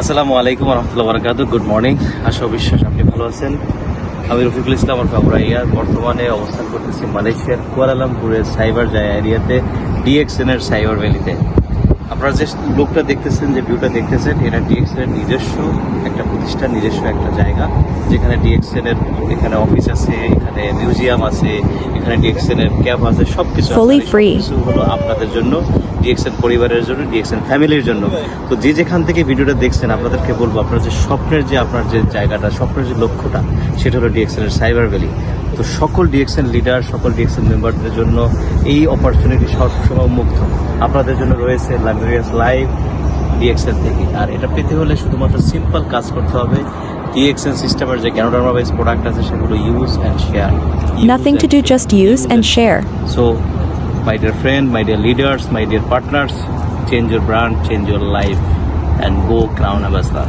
আসসালামু আলাইকুম রহমতুল্লাহ বরকাত গুড মর্নিং আশা বিশ্বাস আপনি ভালো আছেন। আমি রফিকুল ইসলাম আর ফাবরাইয়া বর্তমানে অবস্থান করতেছি মালয়েশিয়ার কুয়ালালামপুরের সাইবার জায়া এরিয়াতে ডিএক্সএনের সাইবার ভ্যালিতে। আপনারা যে লোকটা দেখতেছেন যে ভিউটা দেখতেছেন এটা ডিএক্সএন এর নিজস্ব একটা প্রতিষ্ঠান নিজস্ব একটা জায়গা যেখানে ডিএক্সএন এর এখানে অফিস আছে এখানে মিউজিয়াম আছে এখানে ডিএক্সএন এর ক্যাব আছে সবকিছু হলো আপনাদের জন্য ডিএক্সএন পরিবারের জন্য ডিএক্সএন ফ্যামিলির জন্য। তো যে যেখান থেকে ভিডিওটা দেখছেন আপনাদেরকে বলব আপনার যে স্বপ্নের যে আপনার যে জায়গাটা স্বপ্নের যে লক্ষ্যটা সেটা হলো ডিএক্সএন এর সাইবার ভ্যালি তো সকল ডিএক্সএন লিডার সকল ডিএক্সএন মেম্বারদের জন্য এই অপরচুনিটি সবসময় মুক্ত আপনাদের জন্য রয়েছে লাক্সারিয়াস লাইভ ডিএক্সএন থেকে। আর এটা পেতে হলে শুধুমাত্র সিম্পল কাজ করতে হবে। ডিএক্সএন সিস্টেমের যে গ্যানোডার্মা বেস প্রোডাক্ট আছে সেগুলো use and share Nothing to do, just use and share. So, my dear friend, my dear leaders, my dear partners, change your brand, change your life, and go Crown Ambassador.